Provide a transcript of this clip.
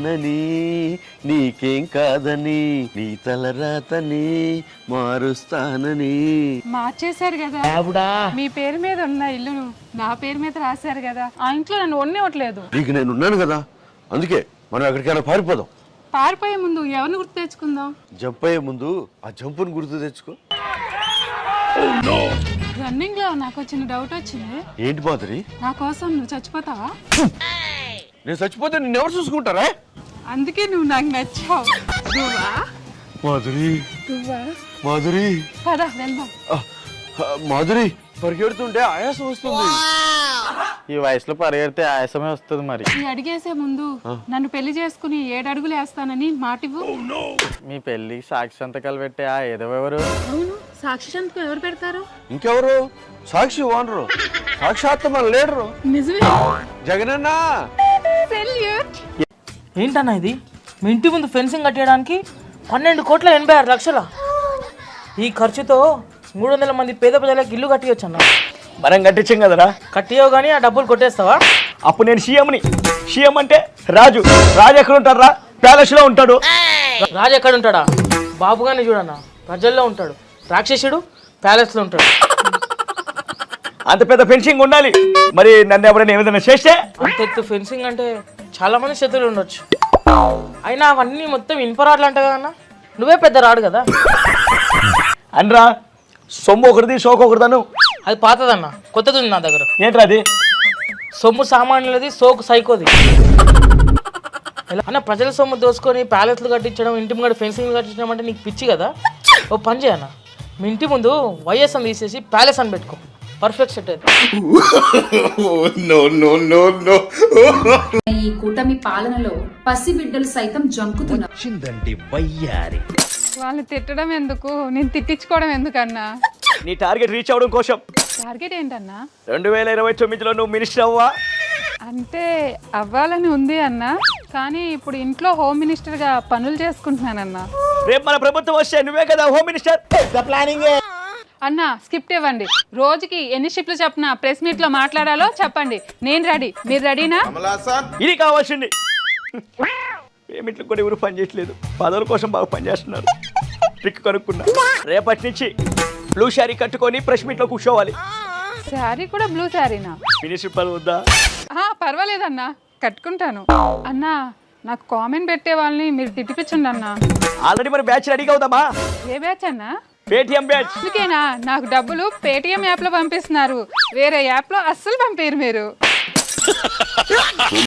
మారుస్తానని నీకేం కాదని నీ తలరాతని మారుస్తానని. మార్చేశారు కదా. ఆవిడా. మీ పేరు మీద ఉన్న ఇల్లును నా పేరు మీద రాశారు కదా. ఆ ఇంట్లో నన్ను ఉన్నవట్లేదు నీకు నేను ఉన్నాను కదా. అందుకే మనం ఎక్కడికైనా పారిపోదాం. పారిపోయే ముందు ఎవరిని గుర్తు తెచ్చుకుందాం? జంప్ అయ్యే ముందు ఆ జంపుని గుర్తు తెచ్చుకో. రన్నింగ్లో నాకు చిన్న డౌట్ వచ్చింది. ఏంటి మాధురి? నా కోసం నువ్వు చచ్చిపోతావా? నేను చచ్చిపోతే నిన్ను ఎవరు చూసుకుంటారా? అందుకే నువ్వు నాకు నచ్చావు. నువ్వా? మాధురి. నువ్వా? మాధురి. పద వెళ్దాం. ఆ, ఆ, మాధురి. పరిగెడుతుంటే ఆయాసం వస్తుంది. ఈ వయసులో పరిగెడితే ఆయాసమే వస్తుంది మరి. ఈ అడిగేసే ముందు నన్ను పెళ్ళి చేసుకుని ఏడు అడుగులు వేస్తానని మాటివ్వు. మీ పెళ్ళికి సాక్షి సంతకాలు పెట్టే ఆ ఏదో ఎవరు? అవును సాక్షి సంతకం ఎవరు పెడతారు? ఇంకెవరు? సాక్షి ఓనరు. సాక్షాత్ మన లీడరు. నిజమే. జగనన్నా. ఏంటన్నా ఇది? మీ ఇంటి ముందు ఫెన్సింగ్ కట్టేయడానికి పన్నెండు కోట్ల ఎనభై ఆరు లక్షల. ఈ ఖర్చుతో మూడు వందల మంది పేద ప్రజలకు ఇల్లు కట్టియొచ్చు అన్న మనం కట్టించాం కదరా. కట్టియో కానీ ఆ డబ్బులు కొట్టేస్తావా? అప్పుడు నేను సీఎంని. సీఎం అంటే రాజు. రాజు ఎక్కడ ఉంటారా ప్యాలెస్లో ఉంటాడు. రాజు ఎక్కడ ఉంటాడా? బాబుగానే చూడన్న. ప్రజల్లో ఉంటాడు. రాక్షసుడు ప్యాలెస్లో ఉంటాడు. అంత పెద్ద ఫెన్సింగ్ ఉండాలి. మరి నన్ను ఎవరైనా ఏదైనా చేస్తే? అంత ఎత్తు ఫెన్సింగ్ అంటే చాలా మంది శత్రువులు ఉండొచ్చు. అయినా అవన్నీ మొత్తం ఇన్పరాట్లు అంట కదా అన్న. నువ్వే పెద్ద రాడు కదా. అనరా సొమ్ము ఒకరిది సోకు ఒకరిదాను అది పాతదన్న కొత్తది ఉంది నా దగ్గర. ఏంట్రా అది? సొమ్ము సామాన్యులది సోకు సైకోది. ఎలా- అన్న ప్రజల సొమ్ము దోసుకొని ప్యాలెస్లు కట్టించడం ఇంటి ముంగడ ఫెన్సింగ్ కట్టించడం అంటే నీకు పిచ్చి కదా. ఓ పని చేయన్న మీ ఇంటి ముందు వైఎస్ అని తీసేసి ప్యాలెస్ అని పెట్టుకో. పర్ఫెక్ట్ సెట్ అయితే ఈ కూటమి పాలనలో పసిబిడ్డలు సైతం జంకుతున్నారు. వాళ్ళని తిట్టడం ఎందుకు? నేను తిట్టించుకోవడం ఎందుకన్నా? నీ టార్గెట్ రీచ్ అవడం కోసం. టార్గెట్ ఏంటన్నా? రెండు వేల ఇరవై తొమ్మిదిలో నువ్వు మినిస్టర్ అవ్వా? అంటే అవ్వాలని ఉంది అన్న కానీ ఇప్పుడు ఇంట్లో హోమ్ మినిస్టర్గా పనులు చేసుకుంటున్నానన్నా. రేపు మన ప్రభుత్వం వస్తే నువ్వే కదా హోమ్ మినిస్టర్? ప్లానింగ్ అన్న స్కిప్ట్ ఇవ్వండి. రోజుకి ఎన్ని షిఫ్ట్లు చెప్పిన ప్రెస్ మీట్లో మాట్లాడాలో చెప్పండి. నేను రెడీ. మీరు రెడీనా? ఇది కావాల్సింది. పేమెంట్లు కూడా ఎవరు పని చేయట్లేదు. పదవుల కోసం బాగా పనిచేస్తున్నారు ట్రిక్ కనుక్కున్నా. రేపటి నుంచి బ్లూ శారీ కట్టుకొని ప్రెస్ మీట్లో కూర్చోవాలి. శారీ కూడా బ్లూ శారీనా? మినిస్టర్ పదవి వద్దా? ఆ, పర్వాలేదన్నా. కట్టుకుంటాను. అన్నా నాకు కామెంట్ పెట్టే వాళ్ళని మీరు తిట్టిపించండి అన్నా. ఆల్రెడీ మన బ్యాచ్ రెడీగా అవుదామా ఏ బ్యాచ్ అన్నా? పేటిఎం బ్యాచ్ అందుకేనా? నాకు డబ్బులు పేటిఎం యాప్లో పంపిస్తున్నారు. వేరే యాప్లో అస్సలు పంపించరు మీరు.